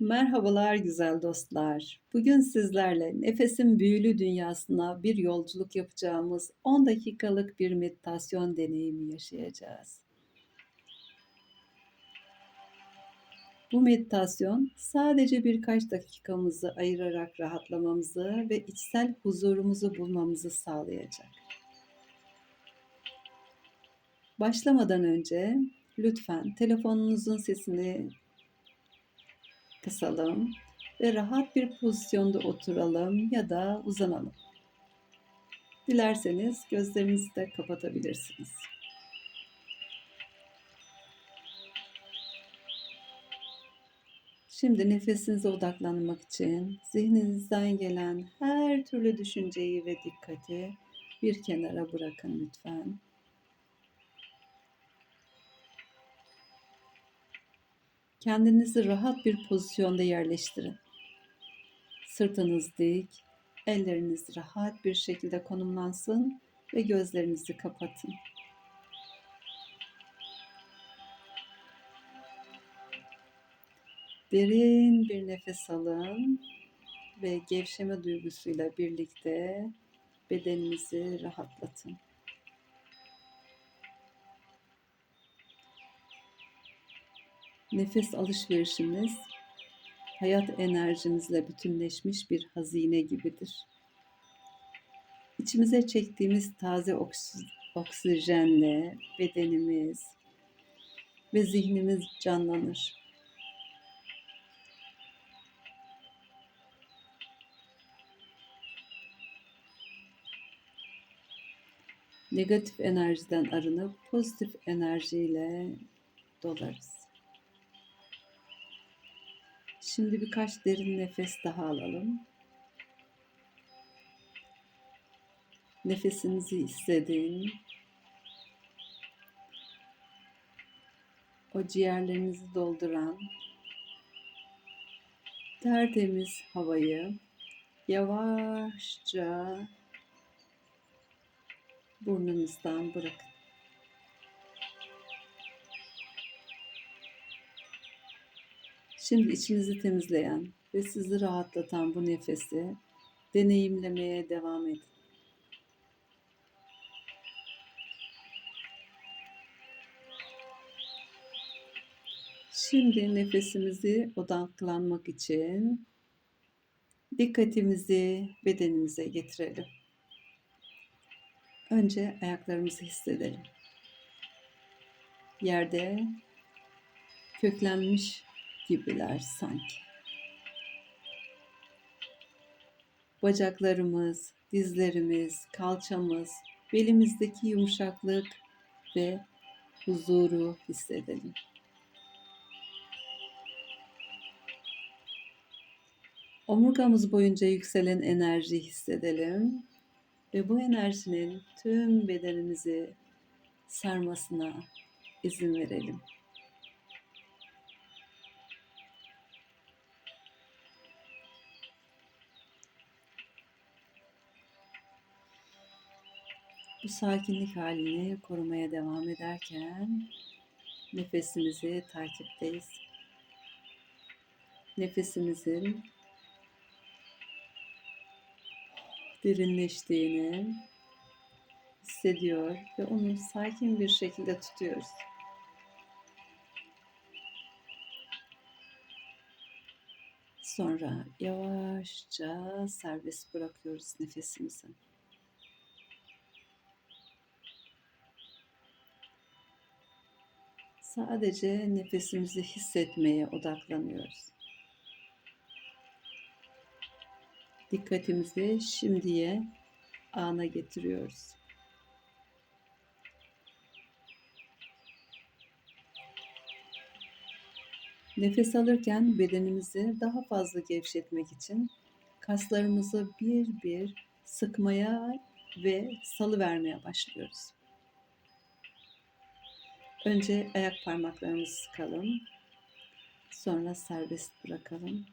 Merhabalar güzel dostlar. Bugün sizlerle nefesin büyülü dünyasına bir yolculuk yapacağımız 10 dakikalık bir meditasyon deneyimi yaşayacağız. Bu meditasyon sadece birkaç dakikamızı ayırarak rahatlamamızı ve içsel huzurumuzu bulmamızı sağlayacak. Başlamadan önce lütfen telefonunuzun sesini kısalım ve rahat bir pozisyonda oturalım ya da uzanalım. Dilerseniz gözlerinizi de kapatabilirsiniz. Şimdi nefesinize odaklanmak için zihninizden gelen her türlü düşünceyi ve dikkati bir kenara bırakın lütfen. Kendinizi rahat bir pozisyonda yerleştirin. Sırtınız dik, elleriniz rahat bir şekilde konumlansın ve gözlerinizi kapatın. Derin bir nefes alın ve gevşeme duygusuyla birlikte bedeninizi rahatlatın. Nefes alışverişimiz hayat enerjimizle bütünleşmiş bir hazine gibidir. İçimize çektiğimiz taze oksijenle bedenimiz ve zihnimiz canlanır. Negatif enerjiden arınıp pozitif enerjiyle dolarız. Şimdi birkaç derin nefes daha alalım. Nefesinizi hissedin. O ciğerlerinizi dolduran tertemiz havayı yavaşça burnunuzdan bırakın. Şimdi içinizi temizleyen ve sizi rahatlatan bu nefesi deneyimlemeye devam edin. Şimdi nefesimizi odaklanmak için dikkatimizi bedenimize getirelim. Önce ayaklarımızı hissedelim. Yerde köklenmiş gibiler sanki. Bacaklarımız, dizlerimiz, kalçamız, belimizdeki yumuşaklık ve huzuru hissedelim. Omurgamız boyunca yükselen enerji hissedelim ve bu enerjinin tüm bedenimizi sarmasına izin verelim. Bu sakinlik halini korumaya devam ederken nefesimizi takipteyiz. Nefesimizin derinleştiğini hissediyor ve onu sakin bir şekilde tutuyoruz. Sonra yavaşça serbest bırakıyoruz nefesimizi. Sadece nefesimizi hissetmeye odaklanıyoruz. Dikkatimizi şimdiye ana getiriyoruz. Nefes alırken bedenimizi daha fazla gevşetmek için kaslarımızı bir bir sıkmaya ve salı vermeye başlıyoruz. Önce ayak parmaklarımızı sıkalım. Sonra serbest bırakalım.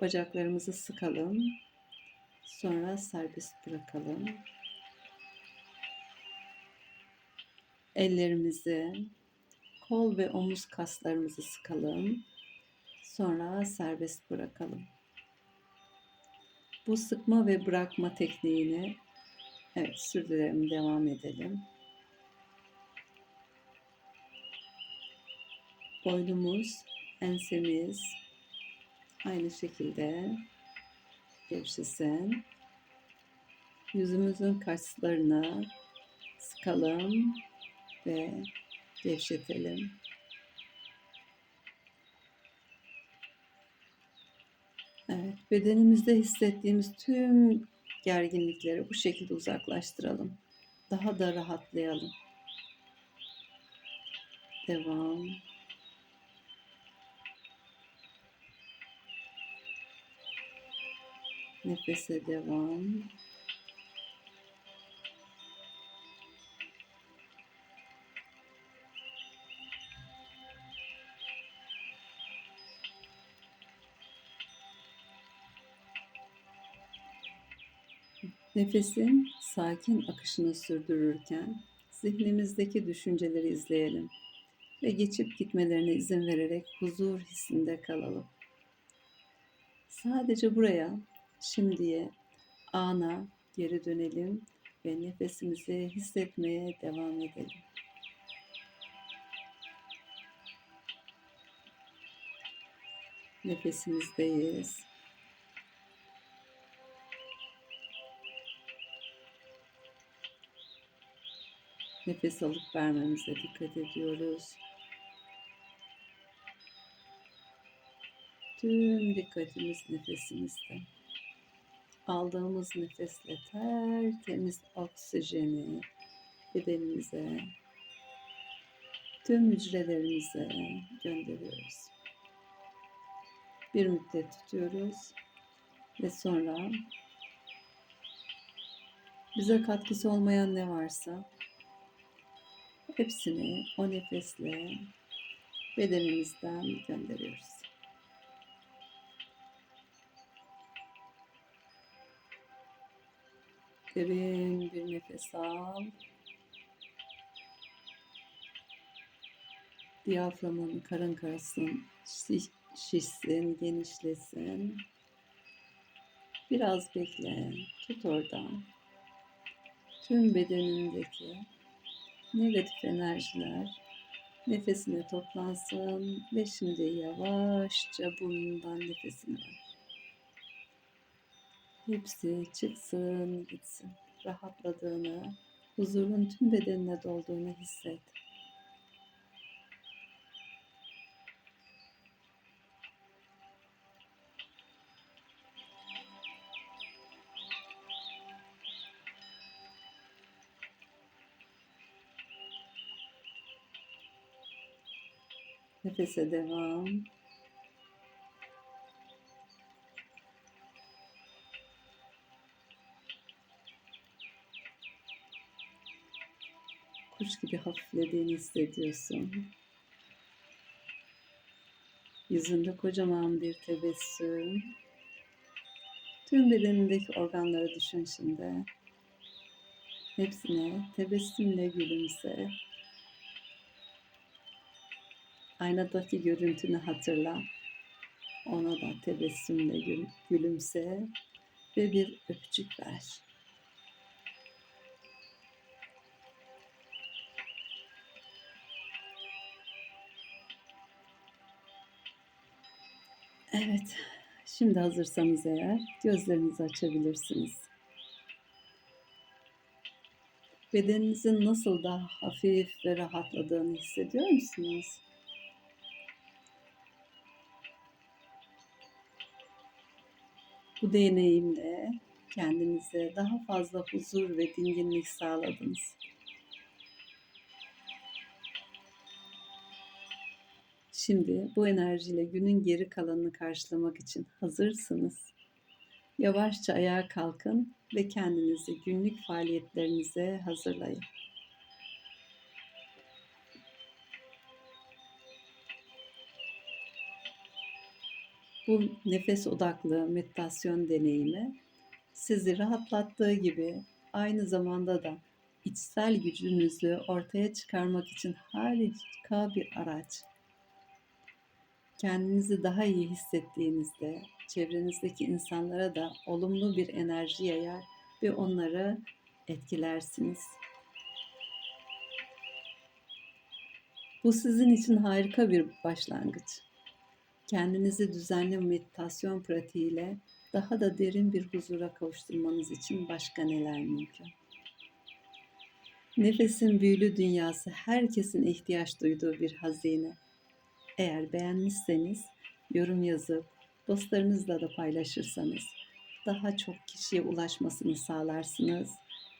Bacaklarımızı sıkalım. Sonra serbest bırakalım. Ellerimizi, kol ve omuz kaslarımızı sıkalım. Sonra serbest bırakalım. Bu sıkma ve bırakma tekniğini evet sürdürelim, devam edelim. Boynumuz, ensemiz aynı şekilde gevşesin. Yüzümüzün kaslarını sıkalım ve gevşetelim. Evet, bedenimizde hissettiğimiz tüm gerginlikleri bu şekilde uzaklaştıralım. Daha da rahatlayalım. Devam. Nefese devam. Nefesin sakin akışını sürdürürken zihnimizdeki düşünceleri izleyelim ve geçip gitmelerine izin vererek huzur hissinde kalalım. Sadece buraya, şimdiye, ana geri dönelim ve nefesimizi hissetmeye devam edelim. Nefesimizdeyiz. Nefes alıp vermemize dikkat ediyoruz. Tüm dikkatimiz nefesimizde. Aldığımız nefesle tertemiz oksijeni bedenimize, tüm hücrelerimize gönderiyoruz. Bir müddet tutuyoruz ve sonra bize katkısı olmayan ne varsa hepsini o nefesle bedenimizden gönderiyoruz. Derin bir nefes al. Diyaframın karın karasın şişsin, genişlesin. Biraz bekle. Tut oradan. Tüm bedenindeki negatif enerjiler nefesine toplansın ve şimdi yavaşça burnundan nefesini ver. Hepsi çıksın, gitsin. Rahatladığını, huzurun tüm bedenine dolduğunu hisset. Nefese devam. Kuş gibi hafiflediğini hissediyorsun. Yüzünde kocaman bir tebessüm. Tüm bedenindeki organları düşün şimdi. Hepsine tebessümle gülümse. Aynadaki görüntünü hatırla. Ona da tebessümle gülümse ve bir öpücük ver. Evet, şimdi hazırsanız eğer gözlerinizi açabilirsiniz. Bedeninizin nasıl daha hafif ve rahatladığını hissediyor musunuz? Bu deneyimle kendinize daha fazla huzur ve dinginlik sağladınız. Şimdi bu enerjiyle günün geri kalanını karşılamak için hazırsınız. Yavaşça ayağa kalkın ve kendinizi günlük faaliyetlerinize hazırlayın. Bu nefes odaklı meditasyon deneyimi sizi rahatlattığı gibi aynı zamanda da içsel gücünüzü ortaya çıkarmak için harika bir araç Kendinizi daha iyi hissettiğinizde çevrenizdeki insanlara da olumlu bir enerji yayar ve onları etkilersiniz. Bu sizin için harika bir başlangıç. Kendinizi düzenli meditasyon pratiğiyle daha da derin bir huzura kavuşturmanız için başka neler mümkün? Nefesin büyülü dünyası herkesin ihtiyaç duyduğu bir hazine. Eğer beğenmişseniz yorum yazıp dostlarınızla da paylaşırsanız daha çok kişiye ulaşmasını sağlarsınız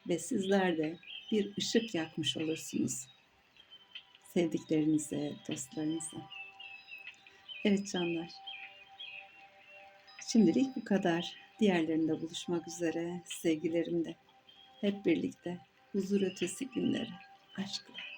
ve sizler de bir ışık yakmış olursunuz sevdiklerinize, dostlarınıza. Evet canlar. Şimdilik bu kadar. Diğerlerinde buluşmak üzere sevgilerimle. Hep birlikte huzur ötesi günlere. Aşkla.